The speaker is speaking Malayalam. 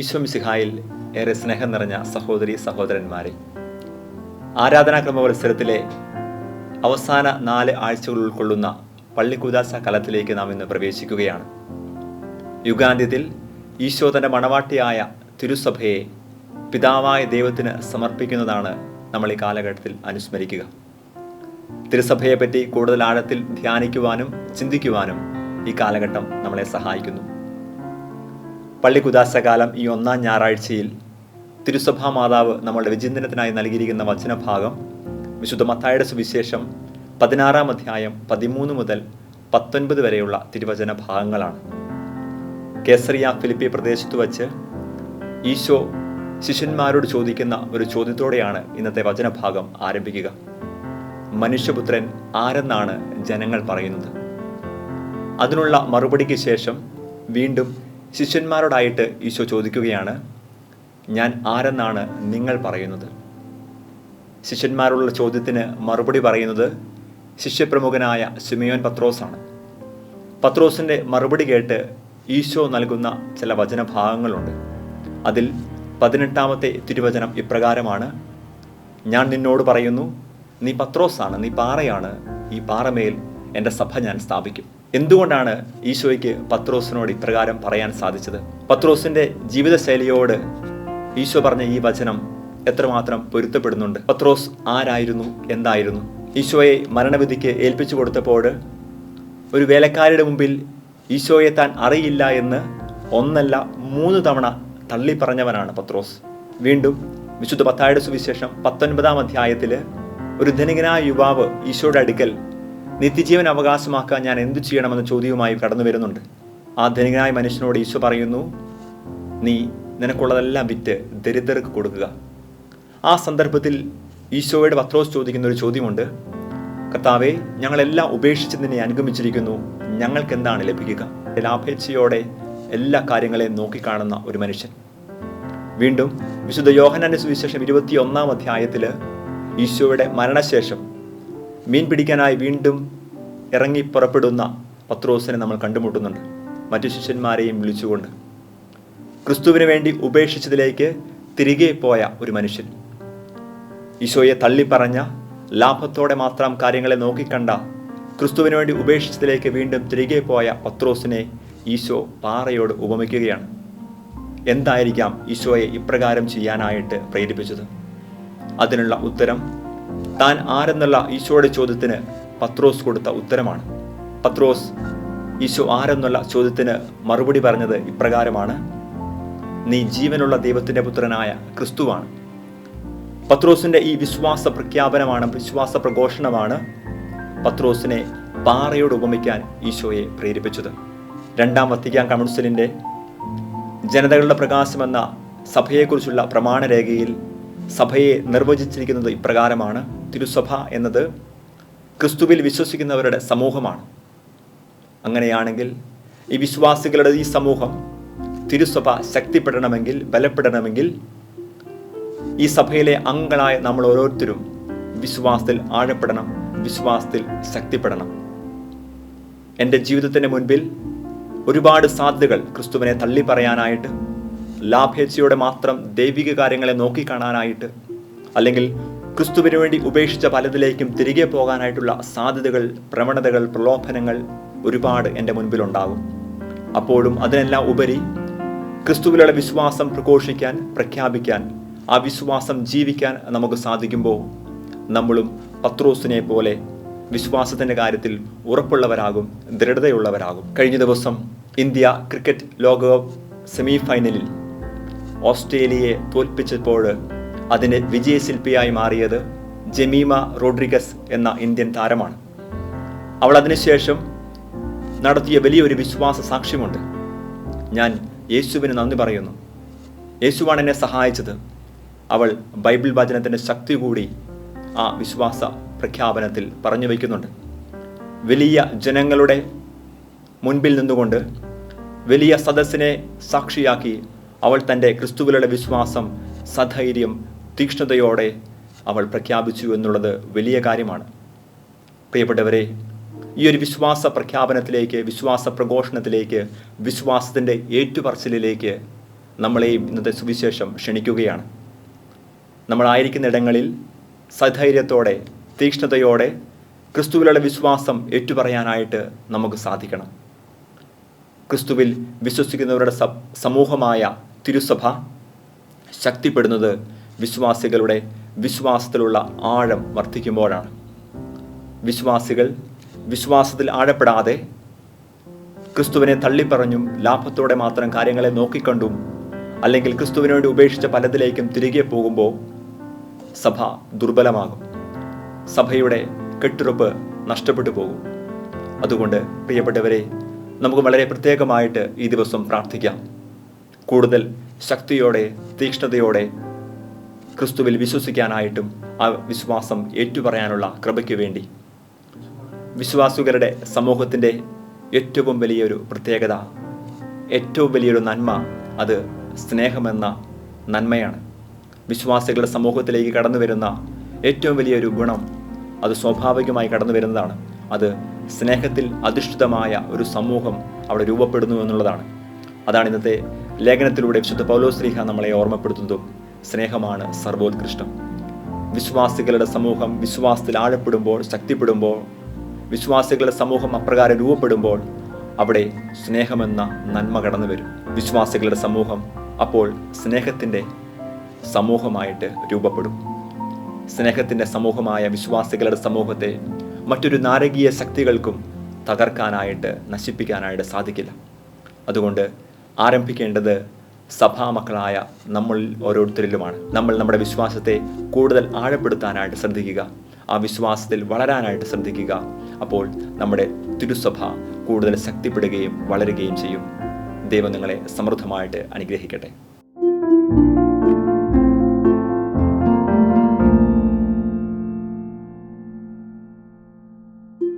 ഈശ്വമിസിഹായിൽ ഏറെ സ്നേഹം നിറഞ്ഞ സഹോദരി സഹോദരന്മാരെ ആരാധനാക്രമ മത്സരത്തിലെ അവസാന നാല് ആഴ്ചകൾ ഉൾക്കൊള്ളുന്ന പള്ളിക്കുദാസ കലത്തിലേക്ക് നാം ഇന്ന് പ്രവേശിക്കുകയാണ്. യുഗാന്ത്യത്തിൽ ഈശോ തന്റെ മണവാട്ടിയായ തിരുസഭയെ പിതാവായ ദൈവത്തിന് സമർപ്പിക്കുന്നതാണ് നമ്മൾ ഈ കാലഘട്ടത്തിൽ അനുസ്മരിക്കുക. തിരുസഭയെപ്പറ്റി കൂടുതൽ ആഴത്തിൽ ധ്യാനിക്കുവാനും ചിന്തിക്കുവാനും ഈ കാലഘട്ടം നമ്മളെ സഹായിക്കുന്നു. പള്ളിക്കുദാസകാലം ഈ ഒന്നാം ഞായറാഴ്ചയിൽ തിരുസഭാ മാതാവ് നമ്മളുടെ വിചിന്തനത്തിനായി നൽകിയിരിക്കുന്ന വചനഭാഗം വിശുദ്ധ മത്തായുടെ സുവിശേഷം പതിനാറാം അധ്യായം പതിമൂന്ന് മുതൽ പത്തൊൻപത് വരെയുള്ള തിരുവചന ഭാഗങ്ങളാണ്. കേസറിയ ഫിലിപ്പി പ്രദേശത്ത് വച്ച് ഈശോ ശിഷ്യന്മാരോട് ചോദിക്കുന്ന ഒരു ചോദ്യത്തോടെയാണ് ഇന്നത്തെ വചനഭാഗം ആരംഭിക്കുക. മനുഷ്യപുത്രൻ ആരെന്നാണ് ജനങ്ങൾ പറയുന്നത്? അതിനുള്ള മറുപടിക്ക് ശേഷം വീണ്ടും ശിഷ്യന്മാരോടായിട്ട് ഈശോ ചോദിക്കുകയാണ് ഞാൻ ആരെന്നാണ് നിങ്ങൾ പറയുന്നത്? ശിഷ്യന്മാരുള്ള ചോദ്യത്തിന് മറുപടി പറയുന്നത് ശിഷ്യപ്രമുഖനായ സിമിയോൻ പത്രോസാണ്. പത്രോസിന്റെ മറുപടി കേട്ട് ഈശോ നൽകുന്ന ചില വചനഭാഗങ്ങളുണ്ട്. അതിൽ പതിനെട്ടാമത്തെ തിരുവചനം ഇപ്രകാരമാണ് ഞാൻ നിന്നോട് പറയുന്നു നീ പത്രോസാണ് നീ പാറയാണ് ഈ പാറമേൽ എന്റെ സഭ ഞാൻ സ്ഥാപിക്കും. എന്തുകൊണ്ടാണ് ഈശോയ്ക്ക് പത്രോസിനോട് ഇപ്രകാരം പറയാൻ സാധിച്ചത്? പത്രോസിന്റെ ജീവിതശൈലിയോട് ഈശോ പറഞ്ഞ ഈ വചനം എത്രമാത്രം പൊരുത്തപ്പെടുന്നുണ്ട്? പത്രോസ് ആരായിരുന്നു? എന്തായിരുന്നു? ഈശോയെ മരണവിധിക്ക് ഏൽപ്പിച്ചു കൊടുത്തപ്പോൾ ഒരു വേലക്കാരുടെ മുമ്പിൽ ഈശോയെ താൻ അറിയില്ല എന്ന് ഒന്നല്ല മൂന്ന് തവണ തള്ളി പറഞ്ഞവനാണ് പത്രോസ്. വീണ്ടും വിശുദ്ധ പത്തായുടെ സുവിശേഷം പത്തൊൻപതാം അധ്യായത്തിൽ ഒരു ധനികനായ യുവാവ് ഈശോയുടെ അടുക്കൽ നിത്യജീവൻ അവകാശമാക്കാൻ ഞാൻ എന്തു ചെയ്യണമെന്ന ചോദ്യവുമായി കടന്നു വരുന്നുണ്ട്. ആ ധനികനായ മനുഷ്യനോട് ഈശോ പറയുന്നു നീ നിനക്കുള്ളതെല്ലാം വിറ്റ് ദരിദ്രർക്ക് കൊടുക്കുക. ആ സന്ദർഭത്തിൽ ഈശോയുടെ പത്രോസ് ചോദിക്കുന്ന ഒരു ചോദ്യമുണ്ട്. കർത്താവെ ഞങ്ങളെല്ലാം ഉപേക്ഷിച്ച് നിന്നെ അനുഗമിച്ചിരിക്കുന്നു. ഞങ്ങൾക്ക് എന്താണ് ലഭിക്കുക? ലാഭേച്ഛയോടെ എല്ലാ കാര്യങ്ങളെയും നോക്കിക്കാണുന്ന ഒരു മനുഷ്യൻ. വീണ്ടും വിശുദ്ധ യോഹനാന്റെ സുവിശേഷം ഇരുപത്തി ഒന്നാം അധ്യായത്തിൽ ഈശോയുടെ മരണശേഷം മീൻ പിടിക്കാനായി വീണ്ടും ഇറങ്ങി പുറപ്പെടുന്ന പത്രോസിനെ നമ്മൾ കണ്ടുമുട്ടുന്നുണ്ട്. മറ്റു ശിഷ്യന്മാരെയും വിളിച്ചുകൊണ്ട് ക്രിസ്തുവിന് വേണ്ടി ഉപേക്ഷിച്ചതിലേക്ക് തിരികെ പോയ ഒരു മനുഷ്യൻ. ഈശോയെ തള്ളിപ്പറഞ്ഞ ലാഭത്തോടെ മാത്രം കാര്യങ്ങളെ നോക്കിക്കണ്ട ക്രിസ്തുവിന് വേണ്ടി ഉപേക്ഷിച്ചതിലേക്ക് വീണ്ടും തിരികെ പോയ പത്രോസിനെ ഈശോ പാറയോട് ഉപമിക്കുകയാണ്. എന്തായിരിക്കാം ഈശോയെ ഇപ്രകാരം ചെയ്യാനായിട്ട് പ്രേരിപ്പിച്ചത്? അതിനുള്ള ഉത്തരം താൻ ആരെന്നുള്ള ഈശോയുടെ ചോദ്യത്തിന് പത്രോസ് കൊടുത്ത ഉത്തരമാണ്. പത്രോസ് ഈശോ ആരെന്നുള്ള ചോദ്യത്തിന് മറുപടി പറഞ്ഞത് ഇപ്രകാരമാണ്. നീ ജീവനുള്ള ദൈവത്തിന്റെ പുത്രനായ ക്രിസ്തുവാണ്. പത്രോസിന്റെ ഈ വിശ്വാസ പ്രഖ്യാപനമാണ് വിശ്വാസ പ്രഘോഷണമാണ് പത്രോസിനെ പാറയോട് ഉപമിക്കാൻ ഈശോയെ പ്രേരിപ്പിച്ചത്. രണ്ടാം വത്തിക്കാൻ കൗൺസിലിന്റെ ജനതകളുടെ പ്രകാശമെന്ന സഭയെക്കുറിച്ചുള്ള പ്രമാണരേഖയിൽ സഭയെ നിർവചിച്ചിരിക്കുന്നത് ഇപ്രകാരമാണ്. തിരുസഭ എന്നത് ക്രിസ്തുവിൽ വിശ്വസിക്കുന്നവരുടെ സമൂഹമാണ്. അങ്ങനെയാണെങ്കിൽ ഈ വിശ്വാസികളുടെ ഈ സമൂഹം തിരുസഭ ശക്തിപ്പെടണമെങ്കിൽ ബലപ്പെടണമെങ്കിൽ ഈ സഭയിലെ അംഗങ്ങളായ നമ്മൾ ഓരോരുത്തരും വിശ്വാസത്തിൽ ആഴപ്പെടണം വിശ്വാസത്തിൽ ശക്തിപ്പെടണം. എന്റെ ജീവിതത്തിന് മുൻപിൽ ഒരുപാട് സാധ്യതകൾ ക്രിസ്തുവിനെ തള്ളി പറയാനായിട്ട് ലാഭേച്ഛയോടെ മാത്രം ദൈവിക കാര്യങ്ങളെ നോക്കിക്കാണാനായിട്ട് അല്ലെങ്കിൽ ക്രിസ്തുവിന് വേണ്ടി ഉപേക്ഷിച്ച പലതിലേക്കും തിരികെ പോകാനായിട്ടുള്ള സാധ്യതകൾ പ്രവണതകൾ പ്രലോഭനങ്ങൾ ഒരുപാട് എന്റെ മുൻപിലുണ്ടാകും. അപ്പോഴും അതിനെല്ലാം ഉപരി ക്രിസ്തുവിലുള്ള വിശ്വാസം പ്രഘോഷിക്കാൻ പ്രഖ്യാപിക്കാൻ ആ വിശ്വാസം ജീവിക്കാൻ നമുക്ക് സാധിക്കുമ്പോൾ നമ്മളും പത്രോസിനെ പോലെ വിശ്വാസത്തിന്റെ കാര്യത്തിൽ ഉറപ്പുള്ളവരാകും ദൃഢതയുള്ളവരാകും. കഴിഞ്ഞ ദിവസം ഇന്ത്യ ക്രിക്കറ്റ് ലോകകപ്പ് സെമി ഫൈനലിൽ ഓസ്ട്രേലിയയെ തോൽപ്പിച്ചപ്പോൾ അതിന്റെ വിജയശില്പിയായി മാറിയത് ജമീമ റോഡ്രിഗസ് എന്ന ഇന്ത്യൻ താരമാണ്. അവൾ അതിനുശേഷം നടത്തിയ വലിയൊരു വിശ്വാസ സാക്ഷ്യമുണ്ട്. ഞാൻ യേശുവിന് നന്ദി പറയുന്നു. യേശുവാണ് എന്നെ സഹായിച്ചത്. അവൾ ബൈബിൾ വചനത്തിന്റെ ശക്തി കൂടി ആ വിശ്വാസ പ്രഖ്യാപനത്തിൽ പറഞ്ഞു വയ്ക്കുന്നുണ്ട്. വലിയ ജനങ്ങളുടെ മുൻപിൽ നിന്നുകൊണ്ട് വലിയ സദസ്സിനെ സാക്ഷിയാക്കി അവൾ തന്റെ ക്രിസ്തുവിലുള്ള വിശ്വാസം സധൈര്യം തീക്ഷ്ണതയോടെ അവൾ പ്രഖ്യാപിച്ചു എന്നുള്ളത് വലിയ കാര്യമാണ്. പ്രിയപ്പെട്ടവരെ ഈ ഒരു വിശ്വാസ പ്രഖ്യാപനത്തിലേക്ക് വിശ്വാസ പ്രഘോഷണത്തിലേക്ക് വിശ്വാസത്തിന്റെ ഏറ്റുപറച്ചിലേക്ക് നമ്മളെ ഇന്നത്തെ സുവിശേഷം ക്ഷണിക്കുകയാണ്. നമ്മളായിരിക്കുന്ന ഇടങ്ങളിൽ സധൈര്യത്തോടെ തീക്ഷ്ണതയോടെ ക്രിസ്തുവിലുള്ള വിശ്വാസം ഏറ്റുപറയാനായിട്ട് നമുക്ക് സാധിക്കണം. ക്രിസ്തുവിൽ വിശ്വസിക്കുന്നവരുടെ സമൂഹമായ തിരുസഭ ശക്തിപ്പെടുന്നത് വിശ്വാസികളുടെ വിശ്വാസത്തിലുള്ള ആഴം വർദ്ധിക്കുമ്പോഴാണ്. വിശ്വാസികൾ വിശ്വാസത്തിൽ ആഴപ്പെടാതെ ക്രിസ്തുവിനെ തള്ളിപ്പറഞ്ഞും ലാഭത്തോടെ മാത്രം കാര്യങ്ങളെ നോക്കിക്കണ്ടും അല്ലെങ്കിൽ ക്രിസ്തുവിനോട് ഉപേക്ഷിച്ച പലതിലേക്കും തിരികെ പോകുമ്പോൾ സഭ ദുർബലമാകും. സഭയുടെ കെട്ടുറപ്പ് നഷ്ടപ്പെട്ടു പോകും. അതുകൊണ്ട് പ്രിയപ്പെട്ടവരെ നമുക്ക് വളരെ പ്രത്യേകമായിട്ട് ഈ ദിവസം പ്രാർത്ഥിക്കാം. കൂടുതൽ ശക്തിയോടെ തീക്ഷ്ണതയോടെ ക്രിസ്തുവിൽ വിശ്വസിക്കാനായിട്ടും ആ വിശ്വാസം ഏറ്റുപറയാനുള്ള കൃപയ്ക്ക് വേണ്ടി. വിശ്വാസികളുടെ സമൂഹത്തിന്റെ ഏറ്റവും വലിയൊരു പ്രത്യേകത ഏറ്റവും വലിയൊരു നന്മ അത് സ്നേഹമെന്ന നന്മയാണ്. വിശ്വാസികളുടെ സമൂഹത്തിലേക്ക് കടന്നു വരുന്ന ഏറ്റവും വലിയൊരു ഗുണം അത് സ്വാഭാവികമായി കടന്നു വരുന്നതാണ്. അത് സ്നേഹത്തിൽ അധിഷ്ഠിതമായ ഒരു സമൂഹം അവിടെ രൂപപ്പെടുന്നു എന്നുള്ളതാണ്. അതാണ് ഇന്നത്തെ ലേഖനത്തിലൂടെ വിശുദ്ധ പൗലോസ്ലീഹ നമ്മളെ ഓർമ്മപ്പെടുത്തുന്നതും. സ്നേഹമാണ് സർവോത്കൃഷ്ടം. വിശ്വാസികളുടെ സമൂഹം വിശ്വാസത്തിൽ ആഴപ്പെടുമ്പോൾ ശക്തിപ്പെടുമ്പോൾ വിശ്വാസികളുടെ സമൂഹം അപ്രകാരം രൂപപ്പെടുമ്പോൾ അവിടെ സ്നേഹമെന്ന നന്മ കടന്നു വരും വിശ്വാസികളുടെ സമൂഹം അപ്പോൾ സ്നേഹത്തിന്റെ സമൂഹമായിട്ട് രൂപപ്പെടും. സ്നേഹത്തിന്റെ സമൂഹമായ വിശ്വാസികളുടെ സമൂഹത്തെ മറ്റൊരു നാരകീയ ശക്തികൾക്കും തകർക്കാനായിട്ട് നശിപ്പിക്കാനായിട്ട് സാധിക്കില്ല. അതുകൊണ്ട് ആരംഭിക്കേണ്ടത് സഭാമക്കളായ നമ്മൾ ഓരോരുത്തരിലുമാണ്. നമ്മൾ നമ്മുടെ വിശ്വാസത്തെ കൂടുതൽ ആഴപ്പെടുത്താനായിട്ട് ശ്രദ്ധിക്കുക. ആ വിശ്വാസത്തിൽ വളരാനായിട്ട് ശ്രദ്ധിക്കുക. അപ്പോൾ നമ്മുടെ തിരുസഭ കൂടുതൽ ശക്തിപ്പെടുകയും വളരുകയും ചെയ്യും. ദൈവം നിങ്ങളെ സമൃദ്ധമായിട്ട് അനുഗ്രഹിക്കട്ടെ.